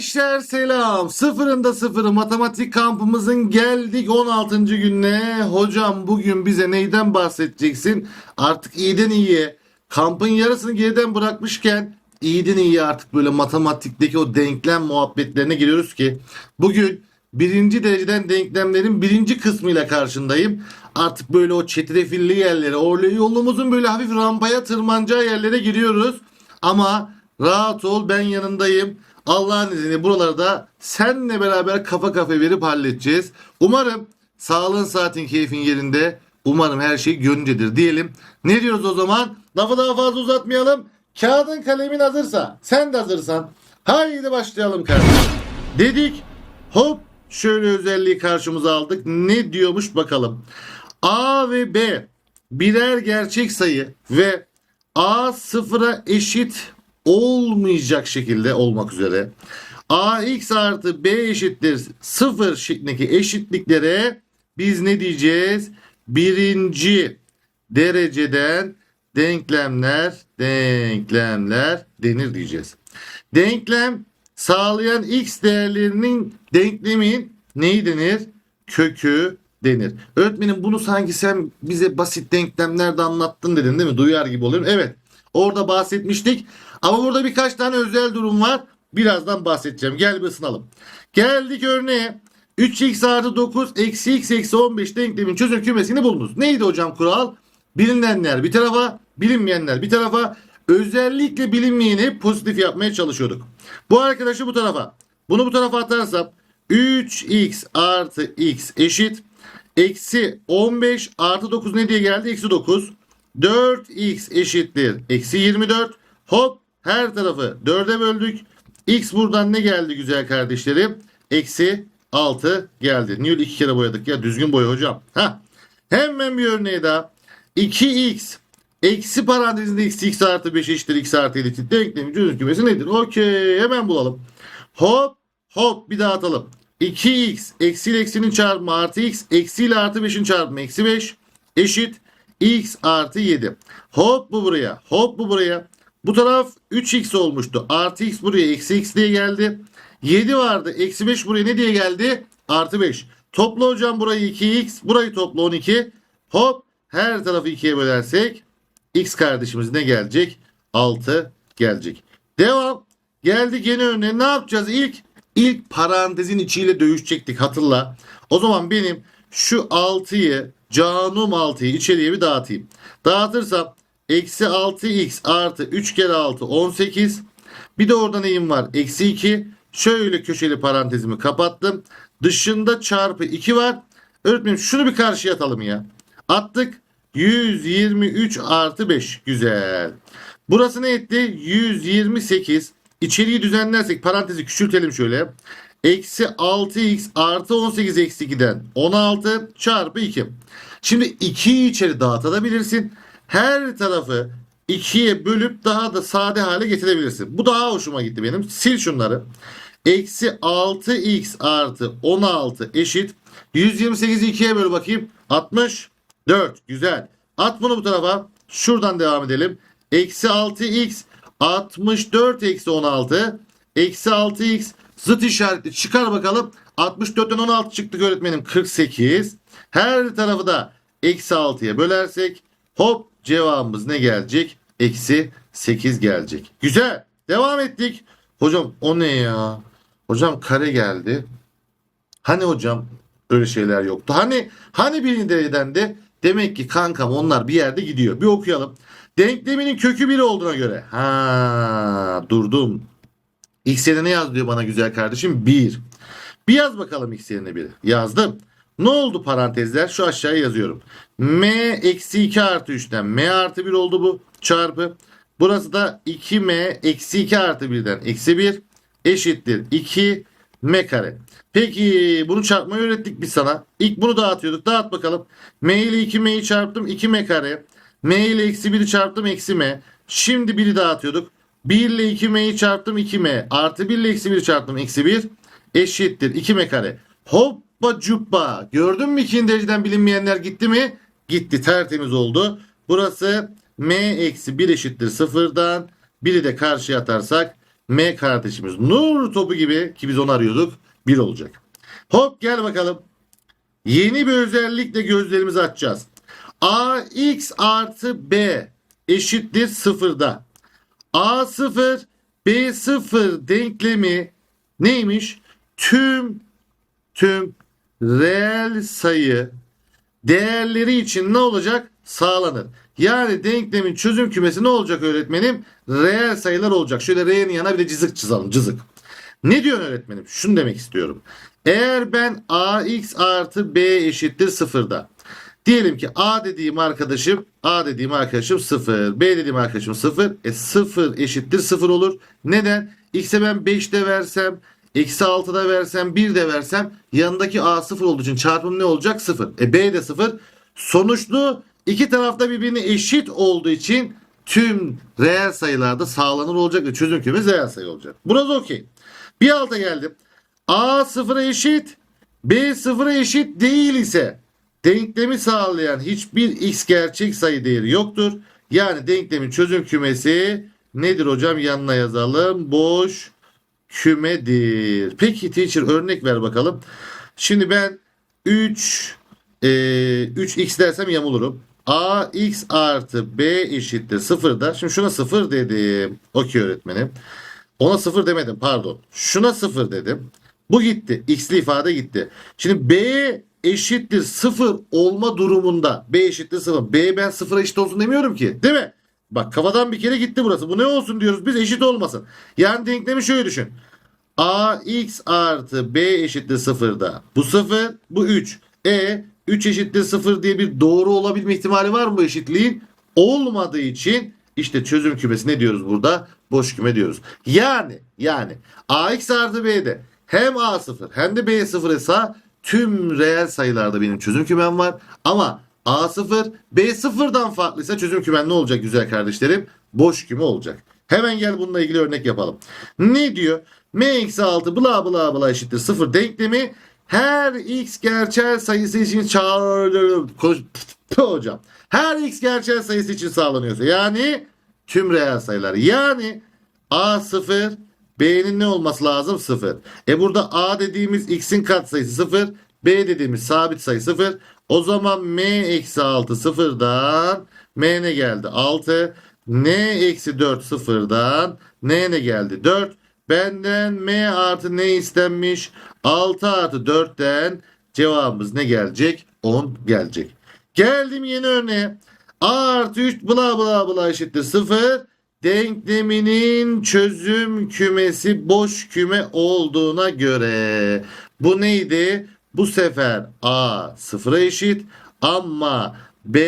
Gençler selam. Sıfırında sıfırı matematik kampımızın geldik 16. gününe. Hocam bugün bize neyden bahsedeceksin? Artık iyiden iyiye. Kampın yarısını geriden bırakmışken iyiden iyiye artık böyle matematikteki o denklem muhabbetlerine giriyoruz ki bugün birinci dereceden denklemlerin birinci kısmıyla karşındayım. Artık böyle o çetrefilli yerlere, orada yolumuzun böyle hafif rampaya tırmanacağı yerlere giriyoruz. Ama rahat ol ben yanındayım. Allah'ın izniyle buralarda senle beraber kafa kafa verip halledeceğiz. Umarım sağlığın saatin keyfin yerinde. Umarım her şey gönlüncedir diyelim. Ne diyoruz o zaman? Lafı daha fazla uzatmayalım. Kağıdın kalemin hazırsa, sen de hazırsan. Haydi başlayalım kardeşim. Dedik hop şöyle özelliği karşımıza aldık. Ne diyormuş bakalım. A ve B birer gerçek sayı ve A sıfıra eşit olmayacak şekilde olmak üzere ax artı b eşittir sıfır şeklindeki eşitliklere biz ne diyeceğiz? Birinci dereceden denklemler denklemler denir diyeceğiz. Denklem sağlayan x değerlerinin denklemin neyi denir? Kökü denir. Öğretmenim bunu sanki sen bize basit denklemlerde anlattın dedin değil mi? Duyar gibi oluyorum. Evet. Orada bahsetmiştik. Ama burada birkaç tane özel durum var. Birazdan bahsedeceğim. Gel bir ısınalım. Geldik örneğe. 3x artı 9 eksi x eksi 15 denklemin çözüm kümesini bulunuz. Neydi hocam kural? Bilinenler bir tarafa, bilinmeyenler bir tarafa. Özellikle bilinmeyeni pozitif yapmaya çalışıyorduk. Bu arkadaşı bu tarafa. Bunu bu tarafa atarsam 3x artı x eşit. Eksi 15 artı 9 ne diye geldi? Eksi 9. 4x eşittir. Eksi 24. Hop her tarafı 4'e böldük. X buradan ne geldi güzel kardeşlerim? Eksi 6 geldi. Niye iki kere boyadık ya? Düzgün boya hocam. Heh. Hemen bir örneği daha. 2x eksi parantezinde eksi x artı 5 eşittir x artı 7 denklemi çözüm kümesi nedir? Okey hemen bulalım. Hop hop bir daha atalım. 2x eksi ile eksinin çarpımı artı x eksi ile artı 5'in çarpımı eksi 5 eşit x artı 7. Hop bu buraya hop bu buraya. Bu taraf 3x olmuştu. Artı x buraya eksi x diye geldi. 7 vardı. Eksi 5 buraya ne diye geldi? Artı 5. Topla hocam burayı 2x. Burayı topla 12. Hop her tarafı 2'ye bölersek x kardeşimiz ne gelecek? 6 gelecek. Devam. Geldik yeni örneğe. Ne yapacağız? İlk ilk parantezin içiyle dövüşecektik hatırla. O zaman benim şu 6'yı canım 6'yı içeriye bir dağıtayım. Dağıtırsam eksi 6x artı 3 kere 6 18. Bir de orada neyim var? Eksi 2. Şöyle köşeli parantezimi kapattım. Dışında çarpı 2 var. Öğretmenim şunu bir karşıya atalım ya. Attık. 123 artı 5. Güzel. Burası ne etti? 128. İçeriği düzenlersek parantezi küçültelim şöyle. Eksi 6x artı 18 eksi 2'den 16 çarpı 2. Şimdi 2'yi içeri dağıtabilirsin. Her tarafı 2'ye bölüp daha da sade hale getirebilirsin. Bu daha hoşuma gitti benim. Sil şunları. Eksi 6x artı 16 eşit. 128'i 2'ye böl bakayım. 64. Güzel. At bunu bu tarafa. Şuradan devam edelim. Eksi 6x 64 eksi 16. Eksi 6x zıt işaretli çıkar bakalım. 64'ten 16 çıktı öğretmenim 48. Her tarafı da eksi 6'ya bölersek hop cevabımız ne gelecek? Eksi 8 gelecek. Güzel. Devam ettik. Hocam o ne ya? Hocam kare geldi. Hani hocam öyle şeyler yoktu. Hani hani birinci dereceden de demek ki kankam onlar bir yerde gidiyor. Bir okuyalım. Denkleminin kökü 1 olduğuna göre. Ha durdum. X yerine ne yaz diyor bana güzel kardeşim? 1. Bir yaz bakalım X yerine 1'i. Yazdım. Ne oldu parantezler? Şu aşağıya yazıyorum. M eksi 2 artı 3'ten M artı 1 oldu bu çarpı. Burası da 2M eksi 2 artı 1'den eksi 1 eşittir 2 M kare. Peki bunu çarpmayı öğrettik biz sana. İlk bunu dağıtıyorduk. Dağıt bakalım. M ile 2M'yi çarptım 2M kare. M ile eksi 1'i çarptım eksi M. Şimdi 1'i dağıtıyorduk. 1 ile 2M'yi çarptım 2M. Artı 1 ile eksi 1'i çarptım eksi 1 eşittir 2M kare. Hoppa cuppa. Gördün mü ikinci dereceden bilinmeyenler gitti mi? Gitti tertemiz oldu. Burası M eksi 1 eşittir sıfırdan. 1'i de karşıya atarsak M kardeşimiz nur topu gibi ki biz onu arıyorduk 1 olacak. Hop gel bakalım. Yeni bir özellikle gözlerimizi açacağız. AX artı B eşittir sıfırda. A0 B0 denklemi neymiş? Tüm tüm reel sayı değerleri için ne olacak? Sağlanır. Yani denklemin çözüm kümesi ne olacak öğretmenim? Reel sayılar olacak. Şöyle R'nin yanına bir de cızık çizelim. Cızık. Ne diyorsun öğretmenim? Şunu demek istiyorum. Eğer ben ax artı b eşittir sıfırda. Diyelim ki a dediğim arkadaşım a dediğim arkadaşım 0. B dediğim arkadaşım 0. E 0 eşittir 0 olur. Neden? X'e ben 5 de versem eksi 6 da versem 1 de versem yanındaki a 0 olduğu için çarpım ne olacak? 0. E b de 0. Sonuçlu iki tarafta birbirine eşit olduğu için tüm reel sayılarda sağlanır olacak ve çözüm kümesi reel sayı olacak. Burası okey. Bir alta geldim. A sıfıra eşit, B sıfıra eşit değil ise denklemi sağlayan hiçbir x gerçek sayı değeri yoktur. Yani denklemin çözüm kümesi nedir hocam? Yanına yazalım. Boş kümedir. Peki teacher örnek ver bakalım. Şimdi ben 3 e, 3x dersem yamulurum. ax artı b eşittir 0'da. Şimdi şuna 0 dedim. Okey öğretmenim. Ona 0 demedim pardon. Şuna 0 dedim. Bu gitti. X'li ifade gitti. Şimdi B eşittir 0 olma durumunda. B eşittir 0. B ben 0'a eşit olsun demiyorum ki. Değil mi? Bak kafadan bir kere gitti burası. Bu ne olsun diyoruz biz eşit olmasın. Yani denklemi şöyle düşün. AX artı B eşittir 0'da. Bu 0 bu 3. E 3 eşittir 0 diye bir doğru olabilme ihtimali var mı bu eşitliğin? Olmadığı için işte çözüm kümesi ne diyoruz burada? Boş küme diyoruz. Yani yani AX artı B'de hem A0 hem de B0 ise tüm reel sayılarda benim çözüm kümem var. Ama A0 B0'dan farklıysa çözüm kümen ne olacak güzel kardeşlerim? Boş küme olacak. Hemen gel bununla ilgili örnek yapalım. Ne diyor? M eksi 6 bla bla bla eşittir 0 denklemi her x gerçel sayısı için çağrılır. hocam. Her x gerçel sayısı için sağlanıyorsa yani tüm reel sayılar. Yani A 0 B'nin ne olması lazım? 0. E burada A dediğimiz x'in katsayısı 0. B dediğimiz sabit sayı 0. O zaman M eksi 6 sıfırdan M ne geldi? 6. N eksi 4 sıfırdan N ne geldi? 4. Benden M artı ne istenmiş? 6 artı 4'ten cevabımız ne gelecek? 10 gelecek. Geldim yeni örneğe. A artı 3 bla bla bla eşittir 0. Denkleminin çözüm kümesi boş küme olduğuna göre. Bu neydi? Bu sefer A sıfıra eşit ama B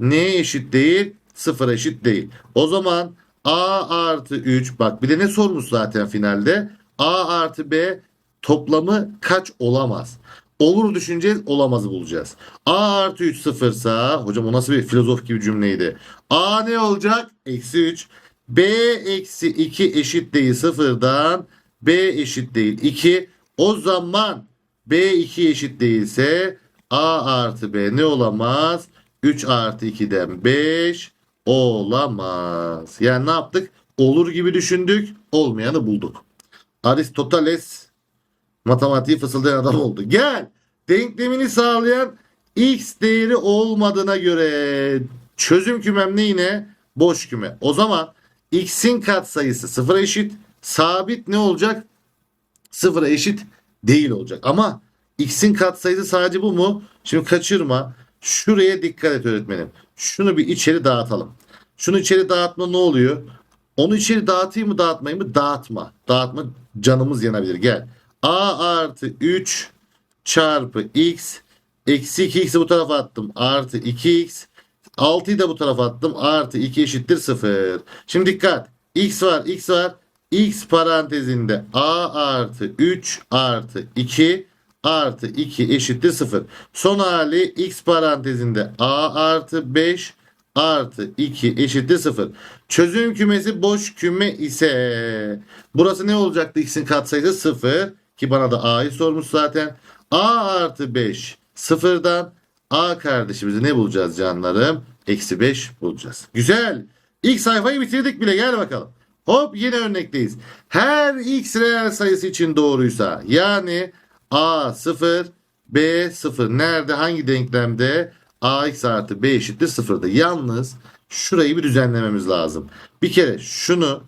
neye eşit değil? Sıfıra eşit değil. O zaman A artı 3 bak bir de ne sormuş zaten finalde? A artı B toplamı kaç olamaz? Olur düşüneceğiz olamazı bulacağız. A artı 3 sıfırsa hocam o nasıl bir filozof gibi cümleydi. A ne olacak? Eksi 3. B eksi 2 eşit değil sıfırdan. B eşit değil 2. O zaman B 2 eşit değilse A artı B ne olamaz? 3 artı 2'den 5 olamaz. Yani ne yaptık? Olur gibi düşündük. Olmayanı bulduk. Aristoteles matematiği fısıldayan adam oldu. Gel. Denklemini sağlayan x değeri olmadığına göre çözüm kümem ne yine? Boş küme. O zaman x'in katsayısı sıfıra eşit. Sabit ne olacak? Sıfıra eşit değil olacak. Ama x'in katsayısı sadece bu mu? Şimdi kaçırma. Şuraya dikkat et öğretmenim. Şunu bir içeri dağıtalım. Şunu içeri dağıtma ne oluyor? Onu içeri dağıtayım mı dağıtmayayım mı? Dağıtma. Dağıtma canımız yanabilir. Gel. A artı 3 çarpı x eksi 2x'i bu tarafa attım. Artı 2x 6'yı da bu tarafa attım. Artı 2 eşittir 0. Şimdi dikkat. x var x var. X parantezinde a artı 3 artı 2 artı 2 eşittir 0. Son hali x parantezinde a artı 5 artı 2 eşittir 0. Çözüm kümesi boş küme ise burası ne olacaktı x'in katsayısı 0 ki bana da a'yı sormuş zaten. a artı 5 sıfırdan a kardeşimizi ne bulacağız canlarım? Eksi 5 bulacağız. Güzel. İlk sayfayı bitirdik bile gel bakalım. Hop yine örnekteyiz. Her x reel sayısı için doğruysa yani a 0 b 0 nerede hangi denklemde ax artı b eşittir 0'da. Yalnız şurayı bir düzenlememiz lazım. Bir kere şunu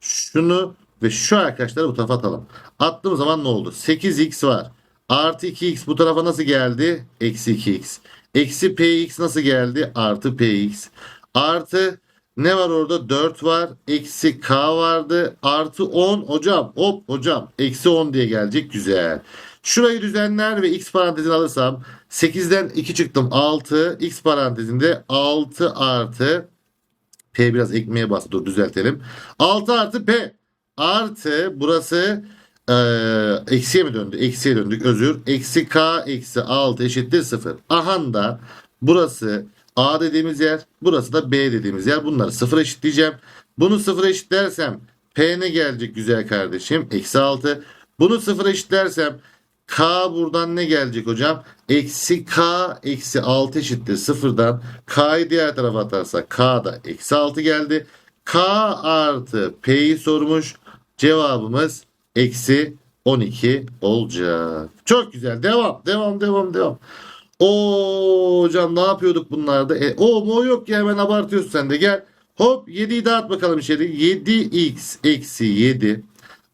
şunu ve şu arkadaşları bu tarafa atalım. Attığım zaman ne oldu? 8x var. Artı 2x bu tarafa nasıl geldi? Eksi 2x. Eksi px nasıl geldi? Artı px. Artı ne var orada? 4 var. Eksi k vardı. Artı 10. Hocam hop hocam. Eksi 10 diye gelecek. Güzel. Şurayı düzenler ve x parantezini alırsam 8'den 2 çıktım 6. X parantezinde 6 artı P biraz ekmeğe bastı. Dur düzeltelim. 6 artı P artı burası eee eksiye mi döndü? Eksiye döndük özür. Eksi K eksi 6 eşittir 0. Aha da burası A dediğimiz yer. Burası da B dediğimiz yer. Bunları 0 eşitleyeceğim. Bunu 0 eşitlersem P ne gelecek güzel kardeşim? Eksi 6. Bunu 0 eşitlersem K buradan ne gelecek hocam? Eksi K eksi 6 eşittir sıfırdan. K'yı diğer tarafa atarsak K da eksi 6 geldi. K artı P'yi sormuş. Cevabımız eksi 12 olacak. Çok güzel. Devam. Devam. Devam. Devam. O hocam ne yapıyorduk bunlarda? E, o mu yok ya hemen abartıyorsun sen de gel. Hop 7'yi dağıt bakalım içeri. 7x eksi 7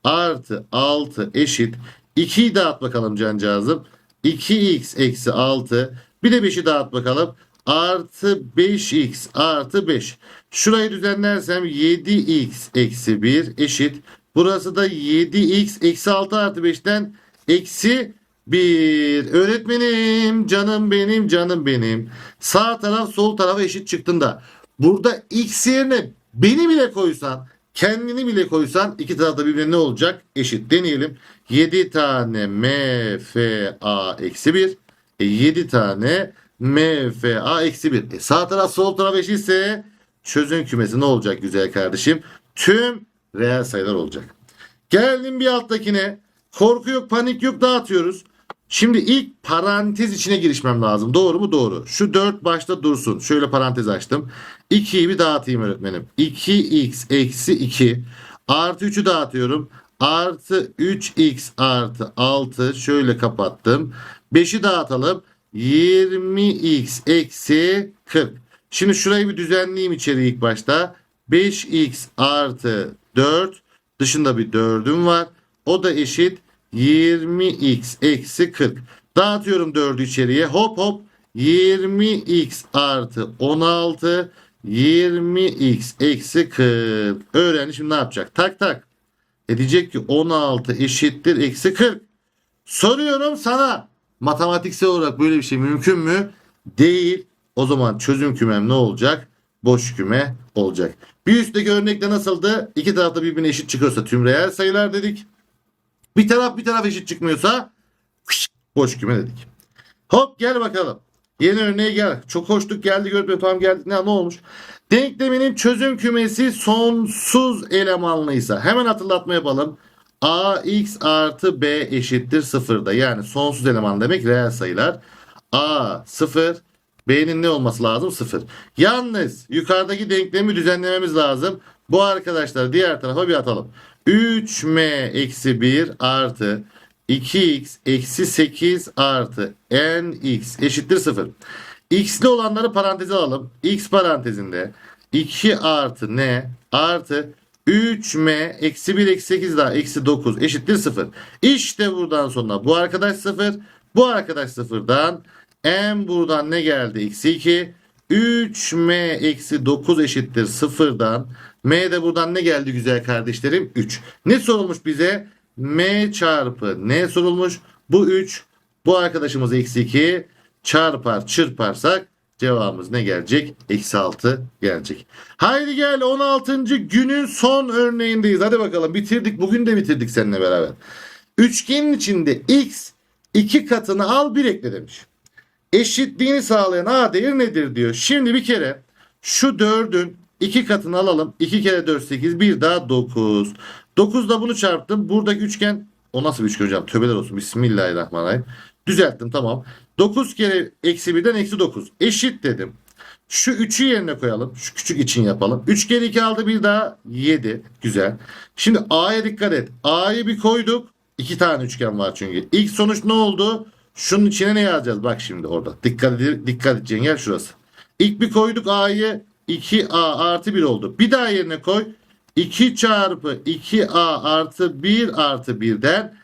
artı 6 eşit 2'yi dağıt bakalım cancağızım. 2x eksi 6 bir de 5'i dağıt bakalım. Artı 5x artı 5. Şurayı düzenlersem 7x eksi 1 eşit. Burası da 7x eksi 6 artı 5'ten eksi 1. Öğretmenim canım benim canım benim. Sağ taraf sol tarafa eşit çıktığında burada x yerine beni bile koysan kendini bile koysan iki tarafta birbirine ne olacak? Eşit deneyelim. 7 tane MFA eksi 1. E 7 tane MFA eksi 1. E sağ taraf sol taraf eşitse çözüm kümesi ne olacak güzel kardeşim? Tüm reel sayılar olacak. Geldim bir alttakine. Korku yok, panik yok dağıtıyoruz. Şimdi ilk parantez içine girişmem lazım. Doğru mu? Doğru. Şu 4 başta dursun. Şöyle parantez açtım. 2'yi bir dağıtayım öğretmenim. 2x eksi 2 artı 3'ü dağıtıyorum. Artı 3x artı 6 şöyle kapattım. 5'i dağıtalım. 20x eksi 40. Şimdi şurayı bir düzenleyeyim içeri ilk başta. 5x artı 4 dışında bir 4'üm var. O da eşit 20x eksi 40. Dağıtıyorum 4'ü içeriye. Hop hop 20x artı 16 20x eksi 40. Öğrenci şimdi ne yapacak? Tak tak. E diyecek ki 16 eşittir eksi 40. Soruyorum sana. Matematiksel olarak böyle bir şey mümkün mü? Değil. O zaman çözüm kümem ne olacak? Boş küme olacak. Bir üstteki örnekte nasıldı? İki tarafta birbirine eşit çıkıyorsa tüm reel sayılar dedik. Bir taraf bir taraf eşit çıkmıyorsa boş küme dedik. Hop gel bakalım. Yeni örneğe gel. Çok hoşluk geldi gördüm. Tamam geldik. Ne, ne olmuş? Denkleminin çözüm kümesi sonsuz elemanlıysa hemen hatırlatma yapalım. ax artı b eşittir sıfırda. Yani sonsuz eleman demek reel sayılar. a sıfır b'nin ne olması lazım? Sıfır. Yalnız yukarıdaki denklemi düzenlememiz lazım. Bu arkadaşlar diğer tarafa bir atalım. 3m eksi 1 artı 2x eksi 8 artı nx eşittir 0. X'li olanları paranteze alalım. X parantezinde 2 artı n artı 3m eksi 1 eksi 8 daha eksi 9 eşittir 0. İşte buradan sonra bu arkadaş 0. Bu arkadaş 0'dan m buradan ne geldi? Eksi 2. 3m eksi 9 eşittir 0'dan. M de buradan ne geldi güzel kardeşlerim? 3. Ne sorulmuş bize? M çarpı N sorulmuş. Bu 3. Bu arkadaşımız eksi 2. Çarpar çırparsak cevabımız ne gelecek? Eksi 6 gelecek. Haydi gel 16. günün son örneğindeyiz. Hadi bakalım bitirdik. Bugün de bitirdik seninle beraber. Üçgenin içinde x iki katını al bir ekle demiş. Eşitliğini sağlayan a değer nedir diyor. Şimdi bir kere şu 4'ün 2 katını alalım. 2 kere 4 8 bir daha 9. 9 da bunu çarptım. Buradaki üçgen o nasıl bir üçgen hocam? Tövbeler olsun. Bismillahirrahmanirrahim. Düzelttim tamam. 9 kere eksi 1'den eksi 9. Eşit dedim. Şu 3'ü yerine koyalım. Şu küçük için yapalım. 3 kere 2 aldı bir daha 7. Güzel. Şimdi A'ya dikkat et. A'yı bir koyduk. 2 tane üçgen var çünkü. İlk sonuç ne oldu? Şunun içine ne yazacağız? Bak şimdi orada. Dikkat dikkat edeceğin yer şurası. İlk bir koyduk A'yı 2A artı 1 oldu. Bir daha yerine koy. 2 çarpı 2A artı 1 artı 1'den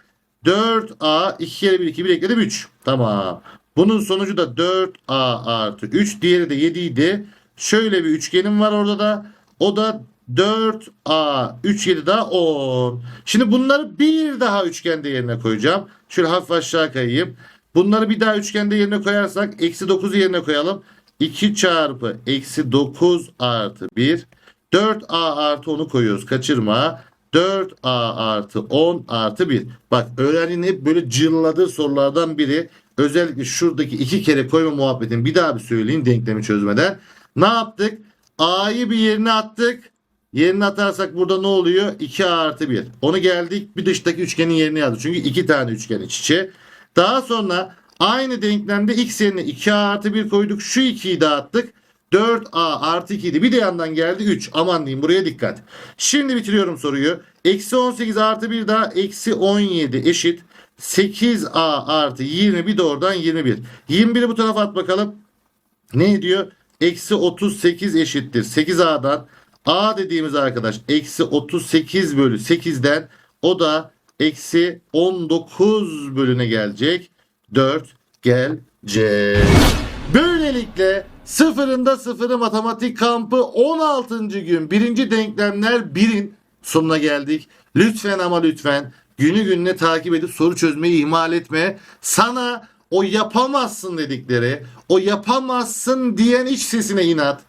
4A 2 kere 1 2 1 ekledim 3. Tamam. Bunun sonucu da 4A artı 3. Diğeri de 7 idi. Şöyle bir üçgenim var orada da. O da 4A 3 7 daha 10. Şimdi bunları bir daha üçgende yerine koyacağım. Şöyle hafif aşağı kayayım. Bunları bir daha üçgende yerine koyarsak eksi 9'u yerine koyalım. 2 çarpı eksi 9 artı 1. 4A artı 10'u koyuyoruz. Kaçırma. 4A artı 10 artı 1. Bak öğrencinin hep böyle cırladığı sorulardan biri. Özellikle şuradaki iki kere koyma muhabbetini bir daha bir söyleyeyim denklemi çözmeden. Ne yaptık? A'yı bir yerine attık. Yerine atarsak burada ne oluyor? 2A artı 1. Onu geldik bir dıştaki üçgenin yerine yazdık. Çünkü iki tane üçgen iç içe. Daha sonra aynı denklemde x yerine 2A artı 1 koyduk. Şu 2'yi dağıttık. 4A artı 2 idi. Bir de yandan geldi 3. Aman diyeyim buraya dikkat. Şimdi bitiriyorum soruyu. Eksi 18 artı 1 daha eksi 17 eşit. 8A artı 20 bir de oradan 21. 21'i bu tarafa at bakalım. Ne ediyor? Eksi 38 eşittir. 8A'dan A dediğimiz arkadaş eksi 38 bölü 8'den o da eksi 19 bölüne gelecek. 4 gelecek. Böylelikle sıfırında sıfırı matematik kampı 16. gün birinci denklemler 1'in sonuna geldik. Lütfen ama lütfen günü gününe takip edip soru çözmeyi ihmal etme. Sana o yapamazsın dedikleri, o yapamazsın diyen iç sesine inat.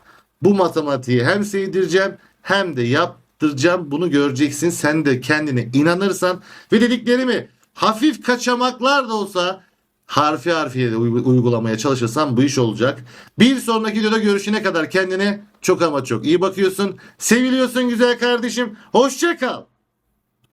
Bu matematiği hem sevdireceğim hem de yaptıracağım. Bunu göreceksin. Sen de kendine inanırsan ve dediklerimi hafif kaçamaklar da olsa harfi harfiye de uy- uygulamaya çalışırsan bu iş olacak. Bir sonraki videoda görüşene kadar kendine çok ama çok iyi bakıyorsun. Seviliyorsun güzel kardeşim. Hoşça kal.